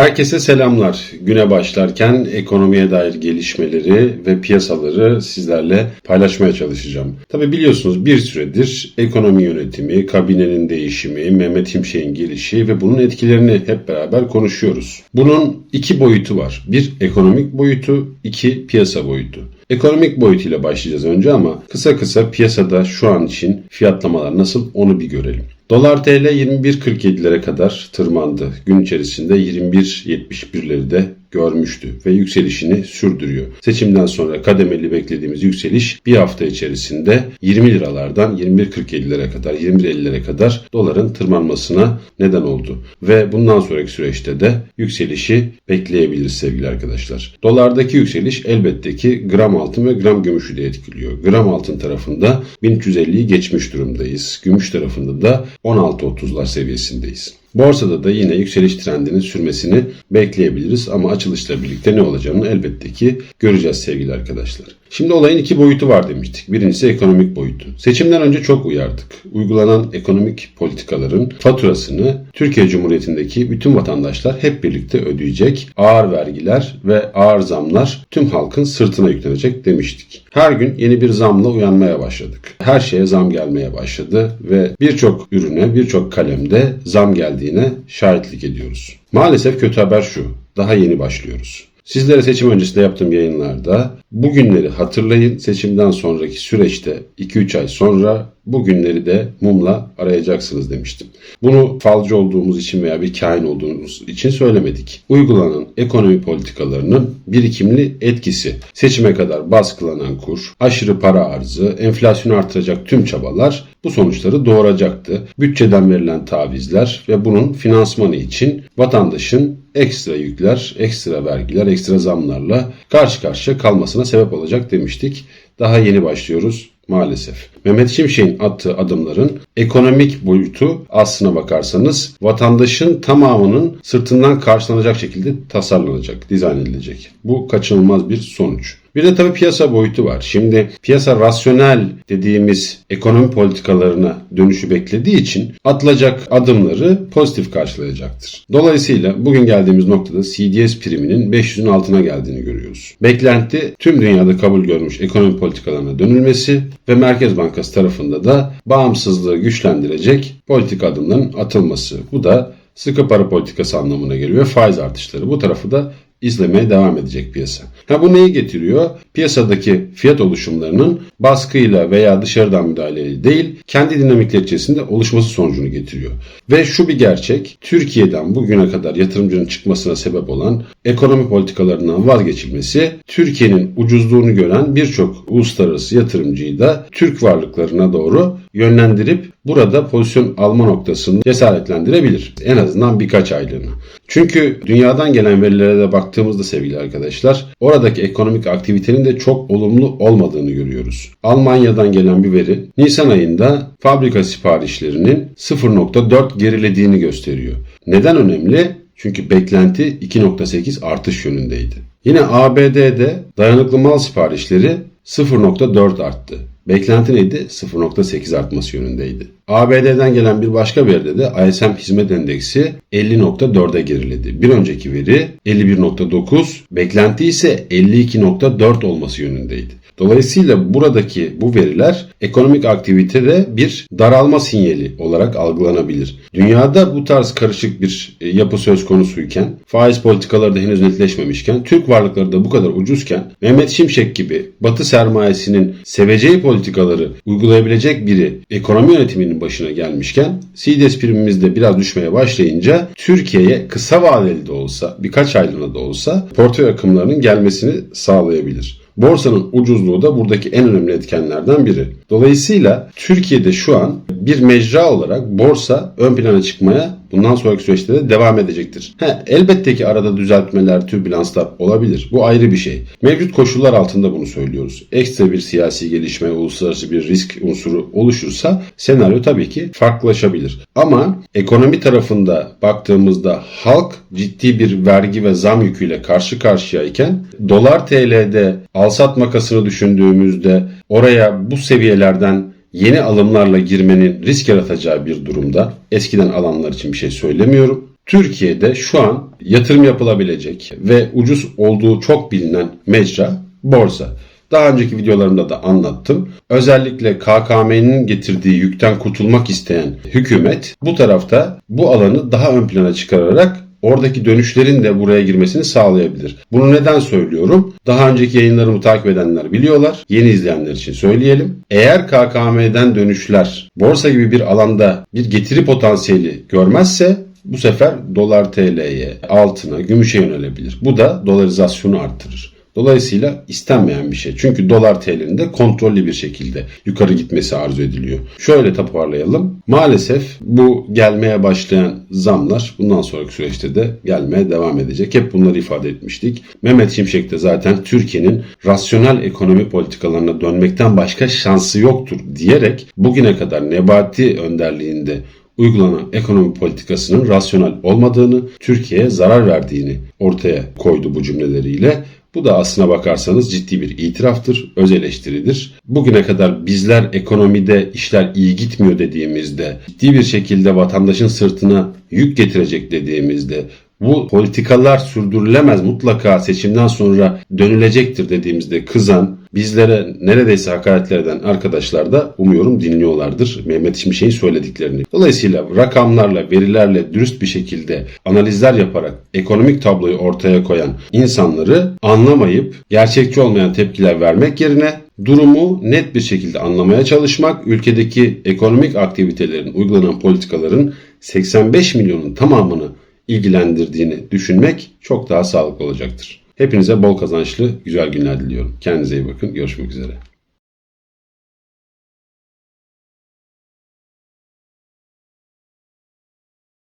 Herkese selamlar. Güne başlarken ekonomiye dair gelişmeleri ve piyasaları sizlerle paylaşmaya çalışacağım. Tabi biliyorsunuz bir süredir ekonomi yönetimi, kabinenin değişimi, Mehmet Şimşek'in gelişi ve bunun etkilerini hep beraber konuşuyoruz. Bunun iki boyutu var. Bir ekonomik boyutu, iki piyasa boyutu. Ekonomik boyutuyla başlayacağız önce ama kısa kısa piyasada şu an için fiyatlamalar nasıl onu bir görelim. Dolar TL 21.47'lere kadar tırmandı. Gün içerisinde 21.71'leri de görmüştü ve yükselişini sürdürüyor. Seçimden sonra kademeli beklediğimiz yükseliş bir hafta içerisinde 20 liralardan 21.47'lere kadar 21.50'lere kadar doların tırmanmasına neden oldu. Ve bundan sonraki süreçte de yükselişi bekleyebiliriz sevgili arkadaşlar. Dolardaki yükseliş elbette ki gram altın ve gram gümüşü de etkiliyor. Gram altın tarafında 1350'yi geçmiş durumdayız. Gümüş tarafında da 16.30'lar seviyesindeyiz. Borsada da yine yükseliş trendinin sürmesini bekleyebiliriz ama açılışla birlikte ne olacağını elbette ki göreceğiz sevgili arkadaşlar. Şimdi olayın iki boyutu var demiştik. Birincisi ekonomik boyutu. Seçimden önce çok uyardık. Uygulanan ekonomik politikaların faturasını Türkiye Cumhuriyeti'ndeki bütün vatandaşlar hep birlikte ödeyecek. Ağır vergiler ve ağır zamlar tüm halkın sırtına yüklenecek demiştik. Her gün yeni bir zamla uyanmaya başladık. Her şeye zam gelmeye başladı ve birçok ürüne, birçok kalemde zam geldiğine şahitlik ediyoruz. Maalesef kötü haber şu. Daha yeni başlıyoruz. Sizlere seçim öncesinde yaptığım yayınlarda bu günleri hatırlayın. Seçimden sonraki süreçte 2-3 ay sonra bu günleri de mumla arayacaksınız demiştim. Bunu falcı olduğumuz için veya bir kain olduğumuz için söylemedik. Uygulanan ekonomi politikalarının birikimli etkisi, seçime kadar baskılanan kur, aşırı para arzı, enflasyonu artıracak tüm çabalar bu sonuçları doğuracaktı. Bütçeden verilen tavizler ve bunun finansmanı için vatandaşın ekstra yükler, ekstra vergiler, ekstra zamlarla karşı karşıya kalmasına sebep olacak demiştik. Daha yeni başlıyoruz maalesef. Mehmet Şimşek'in attığı adımların ekonomik boyutu aslına bakarsanız vatandaşın tamamının sırtından karşılanacak şekilde tasarlanacak, dizayn edilecek. Bu kaçınılmaz bir sonuç. Bir de tabii piyasa boyutu var. Şimdi piyasa rasyonel dediğimiz ekonomi politikalarına dönüşü beklediği için atılacak adımları pozitif karşılayacaktır. Dolayısıyla bugün geldiğimiz noktada CDS priminin 500'ün altına geldiğini görüyoruz. Beklenti tüm dünyada kabul görmüş ekonomi politikalarına dönülmesi ve Merkez Bankası tarafında da bağımsızlığı güçlendirecek politik adımların atılması. Bu da sıkı para politikası anlamına geliyor ve faiz artışları. Bu tarafı da izlemeye devam edecek piyasa. Ha bu neyi getiriyor? Piyasadaki fiyat oluşumlarının baskıyla veya dışarıdan müdahaleyle değil, kendi dinamikler içerisinde oluşması sonucunu getiriyor. Ve şu bir gerçek, Türkiye'den bugüne kadar yatırımcının çıkmasına sebep olan ekonomi politikalarından vazgeçilmesi, Türkiye'nin ucuzluğunu gören birçok uluslararası yatırımcıyı da Türk varlıklarına doğru yönlendirip burada pozisyon alma noktasını cesaretlendirebilir. En azından birkaç aylığına. Çünkü dünyadan gelen verilere de baktığımızda sevgili arkadaşlar oradaki ekonomik aktivitenin de çok olumlu olmadığını görüyoruz. Almanya'dan gelen bir veri Nisan ayında fabrika siparişlerinin 0.4 gerilediğini gösteriyor. Neden önemli? Çünkü beklenti 2.8 artış yönündeydi. Yine ABD'de dayanıklı mal siparişleri 0.4 arttı. Beklenti neydi? 0.8 artması yönündeydi. ABD'den gelen bir başka veride de ISM hizmet endeksi 50.4'e geriledi. Bir önceki veri 51.9, beklenti ise 52.4 olması yönündeydi. Dolayısıyla buradaki bu veriler ekonomik aktivitede bir daralma sinyali olarak algılanabilir. Dünyada bu tarz karışık bir e, yapı söz konusuyken, faiz politikaları da henüz netleşmemişken, Türk varlıkları da bu kadar ucuzken, Mehmet Şimşek gibi Batı sermayesinin seveceği politikaları uygulayabilecek biri ekonomi yönetiminin başına gelmişken, CDS primimiz de biraz düşmeye başlayınca Türkiye'ye kısa vadeli de olsa, birkaç aylığına da olsa portföy akımlarının gelmesini sağlayabilir. Borsanın ucuzluğu da buradaki en önemli etkenlerden biri. Dolayısıyla Türkiye'de şu an bir mecra olarak borsa ön plana çıkmaya bundan sonraki süreçte de devam edecektir. He, elbette ki arada düzeltmeler, türbülanslar olabilir. Bu ayrı bir şey. Mevcut koşullar altında bunu söylüyoruz. Ekstra bir siyasi gelişme, uluslararası bir risk unsuru oluşursa senaryo tabii ki farklılaşabilir. Ama ekonomi tarafında baktığımızda halk ciddi bir vergi ve zam yüküyle karşı karşıyayken dolar TL'de alsat makasını düşündüğümüzde oraya bu seviyelerden yeni alımlarla girmenin risk yaratacağı bir durumda eskiden alanlar için bir şey söylemiyorum. Türkiye'de şu an yatırım yapılabilecek ve ucuz olduğu çok bilinen mecra borsa. Daha önceki videolarımda da anlattım. Özellikle KKM'nin getirdiği yükten kurtulmak isteyen hükümet bu tarafta bu alanı daha ön plana çıkararak oradaki dönüşlerin de buraya girmesini sağlayabilir. Bunu neden söylüyorum? Daha önceki yayınlarımı takip edenler biliyorlar. Yeni izleyenler için söyleyelim. Eğer KKM'den dönüşler borsa gibi bir alanda bir getiri potansiyeli görmezse bu sefer dolar TL'ye, altına, gümüşe yönelebilir. Bu da dolarizasyonu arttırır. Dolayısıyla istenmeyen bir şey. Çünkü dolar TL'nin de kontrollü bir şekilde yukarı gitmesi arzu ediliyor. Şöyle toparlayalım. Maalesef bu gelmeye başlayan zamlar bundan sonraki süreçte de gelmeye devam edecek. Hep bunları ifade etmiştik. Mehmet Şimşek de zaten Türkiye'nin rasyonel ekonomi politikalarına dönmekten başka şansı yoktur diyerek bugüne kadar Nebati önderliğinde uygulanan ekonomi politikasının rasyonel olmadığını, Türkiye'ye zarar verdiğini ortaya koydu bu cümleleriyle. Bu da aslına bakarsanız ciddi bir itiraftır, öz eleştiridir. Bugüne kadar bizler ekonomide işler iyi gitmiyor dediğimizde, ciddi bir şekilde vatandaşın sırtına yük getirecek dediğimizde, bu politikalar sürdürülemez mutlaka seçimden sonra dönülecektir dediğimizde kızan, bizlere neredeyse hakaretler eden arkadaşlar da umuyorum dinliyorlardır Mehmet Şimşek'in söylediklerini. Dolayısıyla rakamlarla, verilerle dürüst bir şekilde analizler yaparak ekonomik tabloyu ortaya koyan insanları anlamayıp gerçekçi olmayan tepkiler vermek yerine durumu net bir şekilde anlamaya çalışmak, ülkedeki ekonomik aktivitelerin, uygulanan politikaların 85 milyonun tamamını ilgilendirdiğini düşünmek çok daha sağlıklı olacaktır. Hepinize bol kazançlı güzel günler diliyorum. Kendinize iyi bakın. Görüşmek üzere.